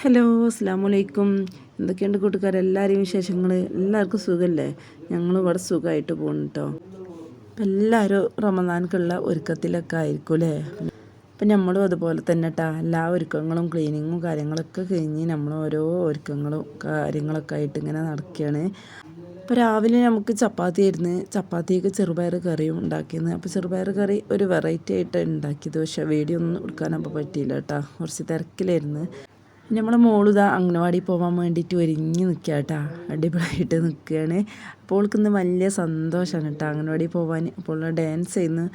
Hello അസ്സാം വലൈക്കും എന്തൊക്കെയുണ്ട് കൂട്ടുകാരെല്ലാവരെയും വിശേഷങ്ങൾ എല്ലാവർക്കും സുഖമല്ലേ ഞങ്ങൾ ഇവിടെ സുഖമായിട്ട് പോകണം കേട്ടോ എല്ലാവരും റമദാനക്കുള്ള ഒരുക്കത്തിലൊക്കെ ആയിരിക്കും അല്ലേ അപ്പം നമ്മളും അതുപോലെ തന്നെ കേട്ടോ എല്ലാ ഒരുക്കങ്ങളും ക്ലീനിങ്ങും കാര്യങ്ങളൊക്കെ കഴിഞ്ഞ് നമ്മൾ ഓരോ ഒരുക്കങ്ങളും കാര്യങ്ങളൊക്കെ ആയിട്ട് ഇങ്ങനെ നടക്കുകയാണ് അപ്പോൾ രാവിലെ നമുക്ക് ചപ്പാത്തി ആയിരുന്നു. ചപ്പാത്തിയൊക്കെ ചെറുപയർ കറിയും ഉണ്ടാക്കിയിരുന്നു അപ്പോൾ ചെറുപയർ കറി ഒരു വെറൈറ്റി ആയിട്ട് ഉണ്ടാക്കിയത്. പക്ഷേ വീഡിയോ ഒന്നും എടുക്കാനപ്പോൾ പറ്റിയില്ല കേട്ടോ കുറച്ച് തിരക്കിലായിരുന്നു. നമ്മളെ മോളിതാ അംഗനവാടി പോകാൻ വേണ്ടിയിട്ട് ഒരുങ്ങി നിൽക്കുക കേട്ടോ അടിപൊളിയായിട്ട് നിൽക്കുകയാണ് അപ്പോൾ വലിയ സന്തോഷമാണ് കേട്ടോ അംഗൻവാടി പോകാൻ അപ്പോൾ ഡാൻസ് ചെയ്യുന്നു.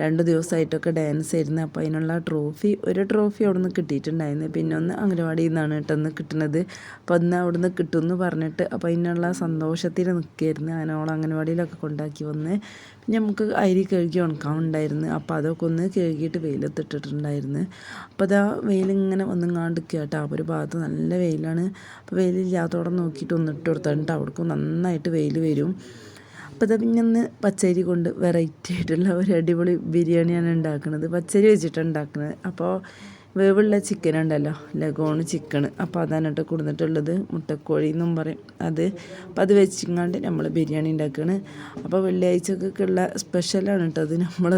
രണ്ട് ദിവസമായിട്ടൊക്കെ ഡാൻസ് ആയിരുന്നു അപ്പോൾ അതിനുള്ള ട്രോഫി ഒരു ട്രോഫി അവിടെ നിന്ന് കിട്ടിയിട്ടുണ്ടായിരുന്നു. പിന്നെ ഒന്ന് അംഗനവാടിയിൽ നിന്നാണ് കേട്ടോ ഒന്ന് കിട്ടുന്നത്. അപ്പോൾ അന്ന് അവിടെ നിന്ന് കിട്ടുമെന്ന് പറഞ്ഞിട്ട് അപ്പോൾ അതിനുള്ള സന്തോഷത്തിൽ നിൽക്കുകയായിരുന്നു അങ്ങനെ അവൾ കൊണ്ടാക്കി വന്ന്. പിന്നെ നമുക്ക് അരി കഴുകി ഉണക്കാനുണ്ടായിരുന്നു അപ്പോൾ അതൊക്കെ ഒന്ന് കഴുകിയിട്ട് വെയിലത്തിട്ടിട്ടുണ്ടായിരുന്നു. അപ്പോൾ അതാ വെയിലിങ്ങനെ വന്നുങ്ങാണ്ട് കേട്ടോ അപ്പോൾ ഒരു ഭാഗത്ത് നല്ല വെയിലാണ്. അപ്പോൾ വെയിലില്ലാത്തോടെ നോക്കിയിട്ട് ഒന്നിട്ട് കൊടുത്തിട്ട് അവിടേക്കും നന്നായിട്ട് വെയിൽ വരും. അപ്പോൾ അത് പിന്നെ ഒന്ന് പച്ചരി കൊണ്ട് വെറൈറ്റി ആയിട്ടുള്ള ഒരു അടിപൊളി ബിരിയാണിയാണ് ഉണ്ടാക്കുന്നത് പച്ചരി വെച്ചിട്ടാണ് ഉണ്ടാക്കുന്നത് അപ്പോൾ വേവുള്ള ചിക്കൻ ഉണ്ടല്ലോ ലഗോണ് ചിക്കൻ അപ്പോൾ അതാണ് കൊടുത്തിട്ടുള്ളത് മുട്ടക്കോഴി എന്നും പറയും. അത് അപ്പോൾ അത് വെച്ചിങ്ങാണ്ട് നമ്മൾ ബിരിയാണി ഉണ്ടാക്കുകയാണ് അപ്പോൾ വെള്ളിയാഴ്ചക്കൊക്കെ ഉള്ള സ്പെഷ്യലാണ് കേട്ടോ അത്. നമ്മൾ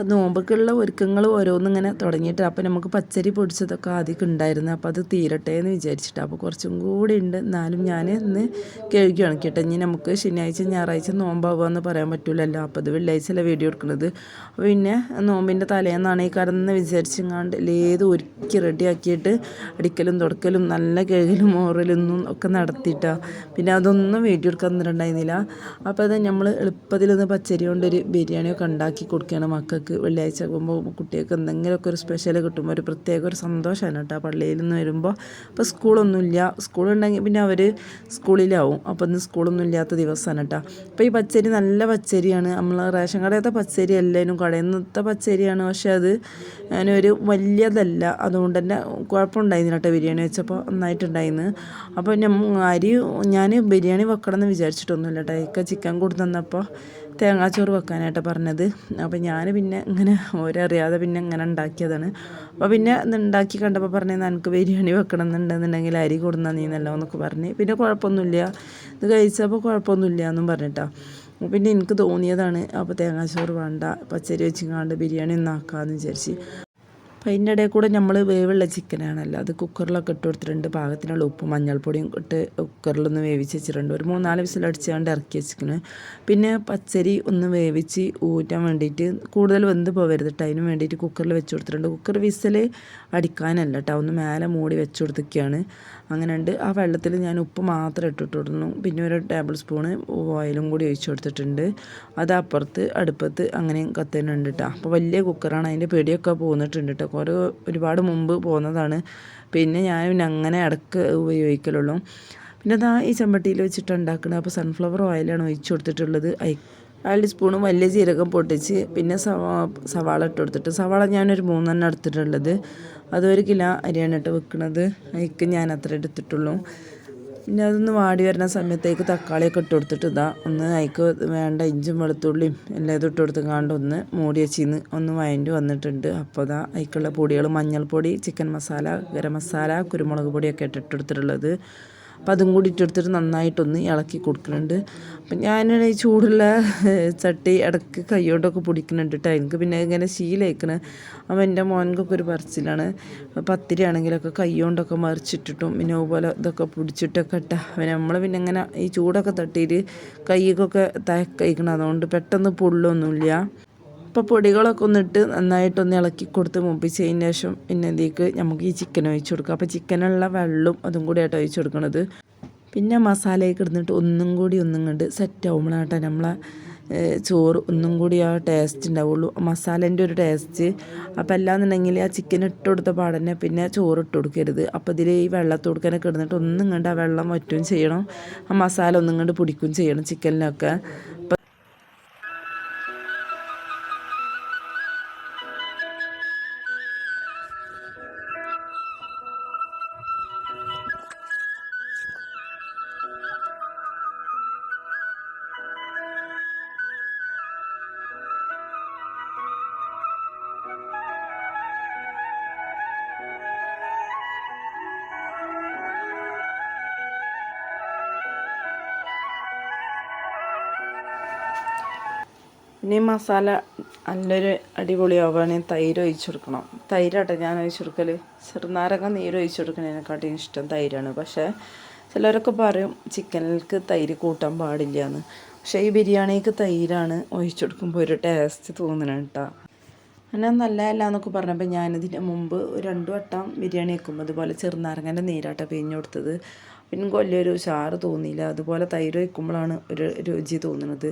അപ്പം നോമ്പൊക്കെയുള്ള ഒരുക്കങ്ങൾ ഓരോന്നിങ്ങനെ തുടങ്ങിയിട്ട് അപ്പോൾ നമുക്ക് പച്ചരി പൊടിച്ചതൊക്കെ ആദ്യമൊക്കെ ഉണ്ടായിരുന്നു. അപ്പോൾ അത് തീരട്ടെ എന്ന് വിചാരിച്ചിട്ട് അപ്പോൾ കുറച്ചും കൂടി ഉണ്ട്. എന്നാലും ഞാൻ ഇന്ന് കഴുകി ഉണക്കിയിട്ട് ഇനി നമുക്ക് ശനിയാഴ്ച ഞായറാഴ്ച നോമ്പാവുക പറയാൻ പറ്റില്ലല്ലോ അപ്പോൾ അത് വെള്ളിയാഴ്ചയല്ല വീഡിയോ എടുക്കുന്നത്. പിന്നെ നോമ്പിന്റെ തലേന്നാണ് ഈ കടന്ന് വിചാരിച്ചെങ്ങാണ്ട് ഏത് ഒരുക്കി റെഡിയാക്കിയിട്ട് അടിക്കലും തുടക്കലും നല്ല കഴുകലും ഓറലൊന്നും ഒക്കെ നടത്തിയിട്ടാണ് പിന്നെ അതൊന്നും വീഡിയോ എടുക്കാൻ തന്നിട്ടുണ്ടായിരുന്നില്ല. അപ്പോൾ അത് നമ്മൾ എളുപ്പത്തിലൊന്ന് പച്ചരി കൊണ്ടൊരു ബിരിയാണിയൊക്കെ ഉണ്ടാക്കി കൊടുക്കുകയാണ് മക്കൾക്ക്. വെള്ളിയാഴ്ച ആകുമ്പോൾ കുട്ടികൾക്ക് എന്തെങ്കിലുമൊക്കെ ഒരു സ്പെഷ്യൽ കിട്ടുമ്പോൾ ഒരു പ്രത്യേക ഒരു സന്തോഷമാണ് കേട്ടോ. പള്ളിയിൽ നിന്ന് വരുമ്പോൾ അപ്പോൾ സ്കൂളൊന്നുമില്ല. സ്കൂളുണ്ടെങ്കിൽ പിന്നെ അവർ സ്കൂളിലാവും. അപ്പോൾ ഇന്ന് സ്കൂളൊന്നും ഇല്ലാത്ത ദിവസമാണ് കേട്ടോ. അപ്പോൾ ഈ പച്ചരി നല്ല പച്ചരിയാണ്. നമ്മൾ റേഷൻ കടയത്തെ പച്ചരി അല്ലേനും കടയിൽ നിന്നത്തെ പച്ചരിയാണ്. പക്ഷേ അത് ഒരു വലിയതല്ല. അതുകൊണ്ട് തന്നെ കുഴപ്പമുണ്ടായിരുന്നു കേട്ടോ ബിരിയാണി വെച്ചപ്പോൾ നന്നായിട്ടുണ്ടായിരുന്നു. അപ്പോൾ ഞാൻ അരി ഞാൻ ബിരിയാണി വെക്കണമെന്ന് വിചാരിച്ചിട്ടൊന്നുമില്ല കേട്ടോ. ഇക്ക ചിക്കൻ കൊടുത്തു തന്നപ്പോൾ തേങ്ങാച്ചോറ് വെക്കാനായിട്ട് പറഞ്ഞത്. അപ്പോൾ ഞാൻ പിന്നെ ഇങ്ങനെ ഓരറിയാതെ പിന്നെ ഇങ്ങനെ ഉണ്ടാക്കിയതാണ്. അപ്പോൾ പിന്നെ ഉണ്ടാക്കി കണ്ടപ്പോൾ പറഞ്ഞത് എനിക്ക് ബിരിയാണി വെക്കണം എന്നുണ്ടെന്നുണ്ടെങ്കിൽ അരി കൊടുന്നാൽ നീ എന്നല്ലോ എന്നൊക്കെ പറഞ്ഞ്. പിന്നെ കുഴപ്പമൊന്നുമില്ല. ഇത് കഴിച്ചപ്പോൾ കുഴപ്പമൊന്നുമില്ല എന്നും പറഞ്ഞിട്ടാണ് പിന്നെ എനിക്ക് തോന്നിയതാണ് അപ്പോൾ തേങ്ങാച്ചോറ് വേണ്ട പച്ചരി വെച്ചിങ്ങാണ്ട് ബിരിയാണി ഒന്നാക്കാമെന്ന് വിചാരിച്ച്. അപ്പോൾ അതിന്റെ ഇടയിൽ കൂടെ നമ്മൾ വേവുള്ള ചിക്കനാണല്ലോ അത് കുക്കറിലൊക്കെ ഇട്ട് കൊടുത്തിട്ടുണ്ട് പാകത്തിനുള്ള ഉപ്പും മഞ്ഞൾപ്പൊടിയും ഇട്ട് കുക്കറിലൊന്ന് വേവിച്ച് വെച്ചിട്ടുണ്ട്. ഒരു മൂന്നാൽ വിസിലടിച്ചുകൊണ്ട് ഇറക്കി വെച്ചിരിക്കുന്നത് പിന്നെ പച്ചരി ഒന്ന് വേവിച്ച് ഊറ്റാൻ വേണ്ടിയിട്ട് കൂടുതൽ വെന്ത് പോകരുത് കേട്ടോ അതിന് വേണ്ടിയിട്ട് കുക്കറിൽ വെച്ച് കൊടുത്തിട്ടുണ്ട്. കുക്കർ വിസിൽ അടിക്കാനല്ല കേട്ടോ ഒന്ന് മേലെ മൂടി വെച്ച് കൊടുത്തൊക്കെയാണ് അങ്ങനെ ഉണ്ട്. ആ വെള്ളത്തിൽ ഞാൻ ഉപ്പ് മാത്രം ഇട്ടിട്ടുള്ളൂ പിന്നെ ഒരു ടേബിൾ സ്പൂണ് ഓയിലും കൂടി ഒഴിച്ചു കൊടുത്തിട്ടുണ്ട്. അത് അപ്പുറത്ത് അടുപ്പത്ത് അങ്ങനെയും കത്തുന്നുണ്ട് കേട്ടോ അപ്പോൾ വലിയ കുക്കറാണ് അതിന്റെ പേടിയൊക്കെ പോന്നിട്ടുണ്ട് കേട്ടോ കുറേ ഒരുപാട് മുമ്പ് പോകുന്നതാണ്. പിന്നെ ഞാൻ അങ്ങനെ ഇടയ്ക്ക് ഉപയോഗിക്കലുള്ളൂ. പിന്നെ അതാ ഈ ചെമ്പട്ടിയിൽ വെച്ചിട്ട് ഉണ്ടാക്കുന്നത് അപ്പോൾ സൺഫ്ലവർ ഓയിലാണ് ഒഴിച്ച് കൊടുത്തിട്ടുള്ളത്. അര സ്പൂണ് വലിയ ജീരകം പൊട്ടിച്ച് പിന്നെ സവാ സവാള ഇട്ട് കൊടുത്തിട്ട്. സവാള ഞാനൊരു മൂന്നെണ്ണം എടുത്തിട്ടുള്ളത്. അതൊരു കിലോ അരിയാണ് ഇട്ട് വെക്കുന്നത് അതിക്ക് ഞാൻ അത്ര എടുത്തിട്ടുള്ളൂ. പിന്നെ അതൊന്ന് വാടി വരുന്ന സമയത്തേക്ക് തക്കാളിയൊക്കെ ഇട്ട് കൊടുത്തിട്ട് ഇതാ ഒന്ന് അതിക്ക് വേണ്ട ഇഞ്ചും വെളുത്തുള്ളിയും എല്ലാം ഇതും ഇട്ട് കൊടുത്ത് കാണ്ട് ഒന്ന് മൂടി വെച്ചിന്ന് ഒന്ന് വയന്റ് വന്നിട്ടുണ്ട്. അപ്പോൾ ഇതാ അതിക്കുള്ള പൊടികൾ മഞ്ഞൾപ്പൊടി ചിക്കൻ മസാല ഗരം മസാല കുരുമുളക് പൊടിയൊക്കെ ഇട്ട് ഇട്ടെടുത്തിട്ടുള്ളത് അപ്പോൾ അതും കൂടി ഇട്ടെടുത്തിട്ട് നന്നായിട്ടൊന്ന് ഇളക്കി കൊടുക്കുന്നുണ്ട്. അപ്പം ഞാൻ ഈ ചൂടുള്ള ചട്ടി ഇടയ്ക്ക് കൈയോണ്ടൊക്കെ പൊടിക്കുന്നുണ്ട് കേട്ടോ എനിക്ക് പിന്നെ ഇങ്ങനെ ശീലയിക്കണ്. അപ്പോൾ എന്റെ മോനക്കൊക്കെ ഒരു പറച്ചിലാണ്. പത്തിരി ആണെങ്കിലൊക്കെ കൈയോണ്ടൊക്കെ മറിച്ചിട്ടിട്ടും പിന്നെ അതുപോലെ ഇതൊക്കെ പിടിച്ചിട്ടൊക്കെ ഇട്ടാ. പിന്നെ നമ്മൾ പിന്നെ ഇങ്ങനെ ഈ ചൂടൊക്കെ തട്ടിയിട്ട് കൈക്കൊക്കെ തയക്കയിക്കണം അതുകൊണ്ട് പെട്ടെന്ന് പൊള്ളൊന്നുമില്ല. അപ്പോൾ പൊടികളൊക്കെ ഒന്നിട്ട് നന്നായിട്ടൊന്ന് ഇളക്കി കൊടുത്ത് മുപ്പിച്ചതിന് ശേഷം പിന്നെ എന്തേക്ക് നമുക്ക് ഈ ചിക്കൻ ഒഴിച്ചു കൊടുക്കുക അപ്പോൾ ചിക്കനുള്ള വെള്ളം അതും കൂടി ആയിട്ട് ഒഴിച്ചു കൊടുക്കണത്. പിന്നെ മസാലയൊക്കെ ഇടുന്നിട്ട് ഒന്നും കൂടി ഒന്നും കണ്ട് സെറ്റ് ആവുമ്പോഴാട്ടെ നമ്മളെ ചോറ് ഒന്നും കൂടി ആ ടേസ്റ്റ് ഉണ്ടാവുള്ളൂ മസാലേന്റെ ഒരു ടേസ്റ്റ് അപ്പോൾ അല്ലാന്നുണ്ടെങ്കിൽ ആ ചിക്കൻ ഇട്ട് കൊടുത്ത പാടന്നെ പിന്നെ ചോറ് ഇട്ട് കൊടുക്കരുത്. അപ്പോൾ ഇതിൽ ഈ വെള്ളത്ത് കൊടുക്കാനൊക്കെ ഇടുന്നിട്ട് ഒന്നും കണ്ട് ആ വെള്ളം വറ്റുകയും ചെയ്യണം. ആ മസാല ഒന്നും കണ്ട് പിടിക്കുകയും ചെയ്യണം ചിക്കനിലൊക്കെ ഈ മസാല നല്ലൊരു അടിപൊളിയാവുകയാണെങ്കിൽ തൈര് ഒഴിച്ചു കൊടുക്കണം. തൈരാട്ടെ ഞാൻ ഒഴിച്ചു കൊടുക്കൽ ചെറുനാരങ്ങ നീര് ഒഴിച്ചു കൊടുക്കുന്നതിനെക്കാട്ടിയും ഇഷ്ടം തൈരാണ്. പക്ഷേ ചിലരൊക്കെ പറയും ചിക്കനിലേക്ക് തൈര് കൂട്ടാൻ പാടില്ല എന്ന് പക്ഷേ ഈ ബിരിയാണിക്ക് തൈരാണ് ഒഴിച്ചു കൊടുക്കുമ്പോൾ ഒരു ടേസ്റ്റ് തോന്നണം കേട്ടോ അങ്ങനെ നല്ലതല്ല എന്നൊക്കെ പറഞ്ഞപ്പോൾ ഞാനിതിന് മുമ്പ് രണ്ട് വട്ടം ബിരിയാണി വെക്കുമ്പോൾ അതുപോലെ ചെറുനാരങ്ങന്റെ നീരാട്ട പിഴിഞ്ഞു കൊടുത്തത്. പിന്നെ വലിയൊരു ഉഷാറ് തോന്നിയില്ല. അതുപോലെ തൈര് വയ്ക്കുമ്പോഴാണ് ഒരു രുചി തോന്നുന്നത്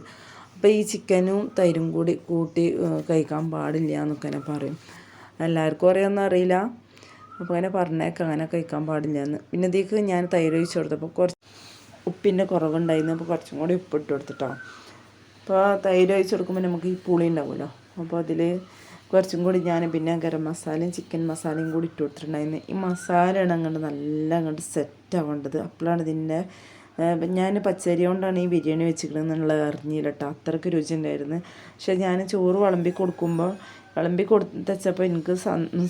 അപ്പോൾ ഈ ചിക്കനും തൈരും കൂടി കൂട്ടി കഴിക്കാൻ പാടില്ല എന്നൊക്കെ തന്നെ പറയും. എല്ലാവർക്കും അറിയാമെന്ന് അറിയില്ല. അപ്പോൾ അങ്ങനെ പറഞ്ഞേക്കാം അങ്ങനെ കഴിക്കാൻ പാടില്ല എന്ന്. പിന്നെ ഇതിലേക്ക് ഞാൻ തൈര് ഒഴിച്ച് കൊടുത്തപ്പോൾ കുറച്ച് ഉപ്പിന്റെ കുറവുണ്ടായിരുന്നു. അപ്പോൾ കുറച്ചും കൂടി ഉപ്പ് ഇട്ട് കൊടുത്തിട്ടോ. അപ്പോൾ തൈര് ഒഴിച്ച് കൊടുക്കുമ്പോൾ നമുക്ക് ഈ പുളി ഉണ്ടാവുമല്ലോ. അപ്പോൾ അതിൽ കുറച്ചും കൂടി ഞാൻ പിന്നെ ഗരം മസാലയും ചിക്കൻ മസാലയും കൂടി ഇട്ട് കൊടുത്തിട്ടുണ്ടായിരുന്നു. ഈ മസാല അങ്ങോട്ട് നല്ല അങ്ങോട്ട് സെറ്റ് ആവേണ്ടത്. അപ്പോഴാണ് ഇതിന്റെ ഞാൻ പച്ചരി കൊണ്ടാണ് ഈ ബിരിയാണി അറിഞ്ഞില്ലട്ടോ. അറിഞ്ഞില്ല കേട്ടോ അത്രയ്ക്ക് രുചി ഉണ്ടായിരുന്നു. പക്ഷേ ഞാൻ ചോറ് വിളമ്പി കൊടുക്കുമ്പോൾ വിളമ്പി കൊടുത്തപ്പോൾ എനിക്ക്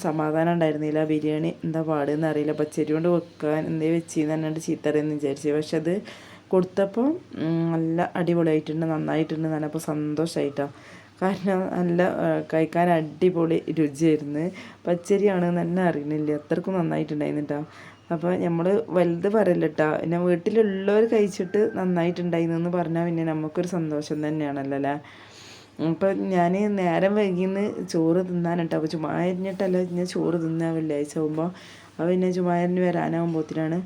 സമാധാനം ഉണ്ടായിരുന്നില്ല. ബിരിയാണി എന്താ പാടുന്ന് അറിയില്ല. പച്ചരി കൊണ്ട് വെക്കാൻ എന്തേ വെച്ചെന്ന് പറഞ്ഞിട്ട് ചീത്തറിയെന്ന് വിചാരിച്ചു. പക്ഷെ അത് കൊടുത്തപ്പോൾ നല്ല അടിപൊളിയായിട്ടുണ്ട് നന്നായിട്ടുണ്ട് നല്ലപ്പോൾ സന്തോഷമായിട്ടാണ് കാരണം നല്ല കഴിക്കാൻ അടിപൊളി രുചിയായിരുന്നു. പച്ചരിയാണ് തന്നെ അറിയുന്നില്ല. അത്രക്കും നന്നായിട്ടുണ്ടായിരുന്നു കേട്ടോ അപ്പോൾ നമ്മൾ വലുത് പറയില്ല കേട്ടോ പിന്നെ വീട്ടിലുള്ളവർ കഴിച്ചിട്ട് നന്നായിട്ടുണ്ടായിരുന്നു പറഞ്ഞാൽ പിന്നെ നമുക്കൊരു സന്തോഷം തന്നെയാണല്ലോ അല്ലേ അപ്പം ഞാൻ നേരം വൈകിന്ന് ചോറ് തിന്നാനിട്ട്. അപ്പോൾ ചുമ്മാരിഞ്ഞിട്ടല്ല ഞാൻ ചോറ് തിന്നാൻ വെള്ളിയാഴ്ച ആകുമ്പോൾ അപ്പോൾ പിന്നെ ചുമ്മാരിന് വരാനാകുമ്പോഴത്തേനാണ്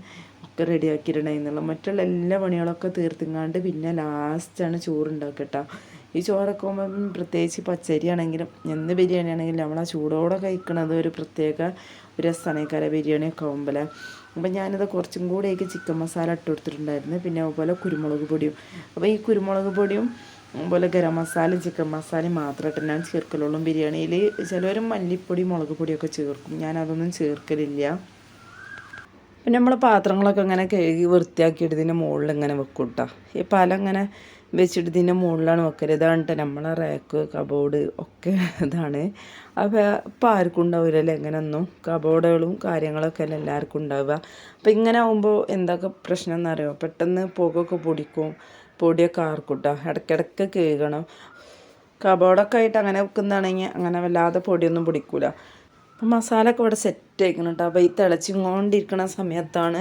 ഒക്കെ റെഡിയാക്കിയിട്ടുണ്ടായിരുന്നുള്ളൂ. മറ്റുള്ള എല്ലാ പണികളൊക്കെ തീർത്തിങ്ങാണ്ട് പിന്നെ ലാസ്റ്റാണ് ചോറ് ഉണ്ടാക്കട്ടോ ഈ ചോറൊക്കെ ആകുമ്പം പ്രത്യേകിച്ച് പച്ചരി ആണെങ്കിലും എന്ത് ബിരിയാണി ആണെങ്കിലും നമ്മൾ ആ ചൂടോടെ കഴിക്കണത് ഒരു പ്രത്യേക രസമാണ് കര ബിരിയാണിയൊക്കെ ആകുമ്പോൾ അപ്പം ഞാനിത് കുറച്ചും കൂടെയൊക്കെ ചിക്കൻ മസാല ഇട്ട് കൊടുത്തിട്ടുണ്ടായിരുന്നു. പിന്നെ അതുപോലെ കുരുമുളക് പൊടിയും. അപ്പോൾ ഈ കുരുമുളക് പൊടിയും അതുപോലെ ഗരം മസാലയും ചിക്കൻ മസാലയും മാത്രമായിട്ട് ഞാൻ ചേർക്കലുള്ളൂ. ബിരിയാണിയിൽ ചിലവർ മല്ലിപ്പൊടി മുളക് പൊടിയൊക്കെ ചേർക്കും. ഞാനതൊന്നും ചേർക്കലില്ല. പിന്നെ നമ്മൾ പാത്രങ്ങളൊക്കെ ഇങ്ങനെ കഴുകി വൃത്തിയാക്കിയിട്ട് ഇതിന്റെ മുകളിൽ ഇങ്ങനെ വെക്കും കേട്ടോ ഈ പല ഇങ്ങനെ വെച്ചിട്ട് ഇതിന്റെ മുകളിലാണ് വെക്കരുത് ഇതാണ് കേട്ടോ നമ്മളെ റാക്ക് കബോർഡ് ഒക്കെ ഇതാണ്. അപ്പോൾ ഇപ്പം ആർക്കും ഉണ്ടാവില്ലല്ലോ എങ്ങനെയൊന്നും കബോർഡുകളും കാര്യങ്ങളൊക്കെ അല്ല എല്ലാവർക്കും ഉണ്ടാവുക. അപ്പം ഇങ്ങനെ ആകുമ്പോൾ എന്തൊക്കെ പ്രശ്നം എന്നറിയോ പെട്ടെന്ന് പുകയൊക്കെ പൊടിക്കും. പൊടിയൊക്കെ ആർക്കും കേട്ടോ ഇടയ്ക്കിടയ്ക്ക് കേൾക്കണം കബോർഡൊക്കെ ആയിട്ട് അങ്ങനെ വെക്കുന്നതാണെങ്കിൽ അങ്ങനെ വല്ലാതെ പൊടിയൊന്നും പിടിക്കൂല. അപ്പം മസാല ഒക്കെ ഇവിടെ സെറ്റ് ആയിക്കണം കേട്ടോ അപ്പോൾ ഈ തിളച്ചിങ്ങോണ്ടിരിക്കുന്ന സമയത്താണ്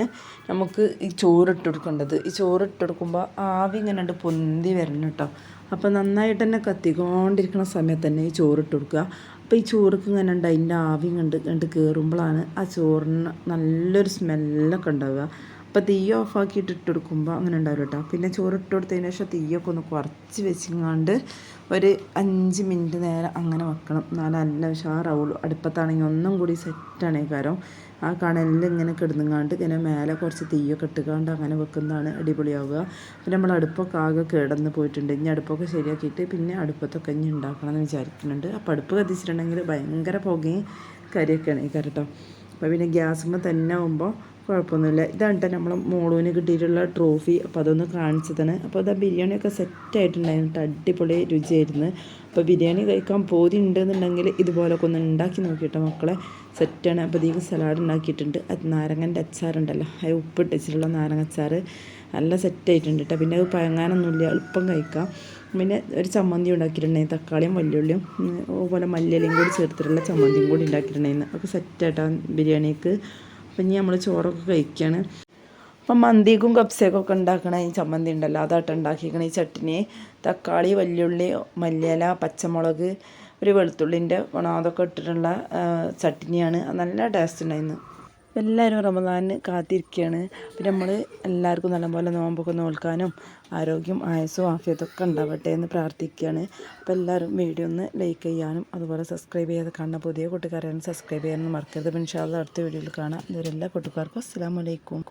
നമുക്ക് ഈ ചോറ് ഇട്ട് കൊടുക്കേണ്ടത്. ഈ ചോറ് ഇട്ട് കൊടുക്കുമ്പോൾ ആവി ഇങ്ങനെ ഉണ്ട് പൊന്തി വരണം കേട്ടോ അപ്പോൾ നന്നായിട്ട് തന്നെ കത്തിക്കൊണ്ടിരിക്കുന്ന സമയത്ത് തന്നെ ഈ ചോറ് ഇട്ട് കൊടുക്കുക അപ്പോൾ ഈ ചോറുക്ക് ഇങ്ങനെ ഉണ്ട് അതിന്റെ ആവി കണ്ട് കണ്ട് കയറുമ്പോഴാണ് ആ ചോറിന് നല്ലൊരു സ്മെല്ലൊക്കെ ഉണ്ടാവുക. അപ്പോൾ തീ ഓഫാക്കിയിട്ട് ഇട്ട് കൊടുക്കുമ്പോൾ അങ്ങനെ ഉണ്ടാവില്ല കേട്ടോ പിന്നെ ചോറ് ഇട്ട് കൊടുത്തതിന് ശേഷം തീയൊക്കെ ഒന്ന് കുറച്ച് വെച്ചിങ്ങാണ്ട് ഒരു അഞ്ച് മിനിറ്റ് നേരം അങ്ങനെ വെക്കണം. എന്നാലും നല്ല ഉഷാറാവുള്ളൂ. അടുപ്പത്താണെങ്കിൽ ഒന്നും കൂടി സെറ്റാണ് കാരണം ആ കണലിൽ ഇങ്ങനെ കിടന്നുങ്ങാണ്ട് ഇങ്ങനെ മേലെ കുറച്ച് തീയൊക്കെ ഇട്ടുകാണ്ട് അങ്ങനെ വെക്കുന്നതാണ് അടിപൊളിയാവുക. പിന്നെ നമ്മൾ അടുപ്പൊക്കെ ആകെ കിടന്ന് പോയിട്ടുണ്ട്. ഇനി അടുപ്പൊക്കെ ശരിയാക്കിയിട്ട് പിന്നെ അടുപ്പത്തൊക്കെ ഇനി ഉണ്ടാക്കണം എന്ന് വിചാരിക്കുന്നുണ്ട്. അപ്പോൾ അടുപ്പ് കത്തിച്ചിട്ടുണ്ടെങ്കിൽ ഭയങ്കര പുകയും കരിയൊക്കെയാണ് ഈ കരട്ടോ അപ്പോൾ പിന്നെ ഗ്യാസ് തന്നെ ആകുമ്പോൾ കുഴപ്പമൊന്നുമില്ല. ഇതാണ് കേട്ടോ നമ്മളെ മോളൂന് കിട്ടിയിട്ടുള്ള ട്രോഫി അപ്പോൾ അതൊന്ന് കാണിച്ചു തന്നെ. അപ്പോൾ അത് ബിരിയാണിയൊക്കെ സെറ്റായിട്ടുണ്ടായിരുന്നു കേട്ടോ അടിപൊളി രുചിയായിരുന്നു. അപ്പോൾ ബിരിയാണി കഴിക്കാൻ പോതി ഉണ്ടെന്നുണ്ടെങ്കിൽ ഇതുപോലൊക്കെ ഒന്ന് ഉണ്ടാക്കി നോക്കിയിട്ടോ മക്കളെ. സെറ്റാണ് അപ്പോൾ ഇതിലേക്ക് സലാഡ് ഉണ്ടാക്കിയിട്ടുണ്ട്. അത് നാരങ്ങന്റെ അച്ചാറുണ്ടല്ലോ. അത് ഉപ്പിട്ട് വെച്ചിട്ടുള്ള നാരങ്ങ അച്ചാർ നല്ല സെറ്റായിട്ടുണ്ട് കേട്ടോ പിന്നെ അത് പഴങ്ങാനൊന്നുമില്ല. എളുപ്പം കഴിക്കാം. പിന്നെ ഒരു ചമ്മന്തി ഉണ്ടാക്കിയിട്ടുണ്ടായിരുന്നു. തക്കാളിയും വല്യുള്ളിയും അതുപോലെ മല്ലിയിലയും കൂടി ചേർത്തിട്ടുള്ള ചമ്മന്തിയും കൂടി ഉണ്ടാക്കിയിട്ടുണ്ടായിരുന്നു. അപ്പോൾ സെറ്റായിട്ടാണ് ബിരിയാണിക്ക്. അപ്പം ഇനി നമ്മൾ ചോറൊക്കെ കഴിക്കുകയാണ് അപ്പം മന്തിക്കും കപ്സയൊക്കെ ഒക്കെ ഉണ്ടാക്കണ ഈ ചമ്മന്തി ഉണ്ടല്ലോ അതായിട്ട് ഉണ്ടാക്കിയിരിക്കണ ഈ ചട്ടിനി. തക്കാളി വല്യുള്ളി മല്ലിയില പച്ചമുളക് ഒരു വെളുത്തുള്ളിന്റെ അതൊക്കെ ഇട്ടിട്ടുള്ള ചട്ടിനിയാണ്. നല്ല ടേസ്റ്റ് ഉണ്ടായിരുന്നു. എല്ലാവരും റമദാനിന് കാത്തിരിക്കുകയാണ്. പിന്നെ നമ്മൾ എല്ലാവർക്കും നല്ലപോലെ നോമ്പൊക്കെ നോൽക്കാനും ആരോഗ്യം ആയുസ്സും ആഫിയതൊക്കെ ഉണ്ടാവട്ടെ എന്ന് പ്രാർത്ഥിക്കുകയാണ്. അപ്പോൾ എല്ലാവരും വീഡിയോ ഒന്ന് ലൈക്ക് ചെയ്യാനും അതുപോലെ സബ്സ്ക്രൈബ് ചെയ്ത് കാണുന്ന പുതിയ കൂട്ടുകാരെയാണ് സബ്സ്ക്രൈബ് ചെയ്യാനും മറക്കരുത്. പിൻഷാദ് അടുത്ത വീഡിയോയിൽ കാണാം. ഇതുവരെ എല്ലാ കൂട്ടുകാർക്കും അസ്സാം വലൈക്കും